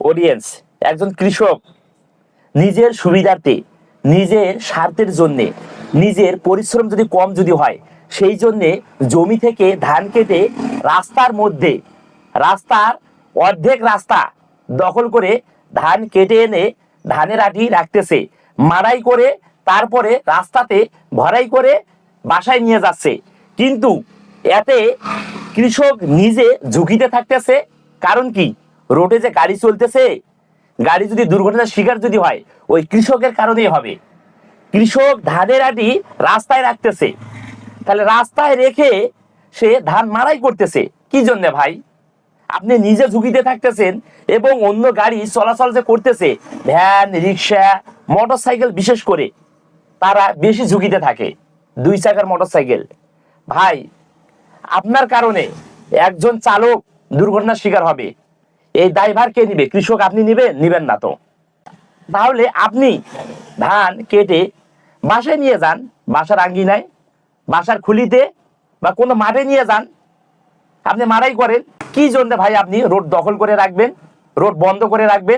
Audience একজন কৃষক, নিজের সুবিধার্থে, নিজের স্বার্থের জন্যে, নিজের পরিশ্রম যদি কম যদি হয়, সেই জন্যে জমি থেকে ধান কেটে রাস্তার মধ্যে, রাস্তার অর্ধেক রাস্তা দখল করে ধান কেটে এনে ধানের আটি রাখতেছে, মাড়াই করে তারপরে রাস্তাতে ভরাই করে বাসায় নিয়ে যাচ্ছে। কিন্তু এতে কৃষক নিজে ঝুঁকিতে থাকতেছে, কারণ কি? রোডে যে গাড়ি চলতেছে, গাড়ি যদি দুর্ঘটনার শিকার যদি হয়, ওই কৃষকের কারণেই হবে। কৃষক ধানের আটি রাস্তায় রাখতেছে। তাহলে রাস্তায় রেখে সে ধান মারাই করতেছে। কি জন্য ভাই? আপনি নিজে ঝুঁকিতে থাকতেছেন এবং অন্য গাড়ি চলাচল যে করতেছে, ভ্যান, রিক্সা মোটর সাইকেল বিশেষ করে, তারা বেশি ঝুঁকিতে থাকে। দুই চাকার মোটর সাইকেল ভাই, আপনার কারণে একজন চালক দুর্ঘটনার শিকার হবে। এই দায়ভার কে নিবে? কৃষক আপনি নিবেন নিবেন না তো। তাহলে আপনি ধান কেটে বাসায় নিয়ে যান, বাসার আঙ্গিনায়, বাসার খুলিতে বা কোনো মাঠে নিয়ে যান। আপনি মারাই করেন। কি জন্য ভাই আপনি রোড দখল করে রাখবেন? রোড বন্ধ করে রাখবেন?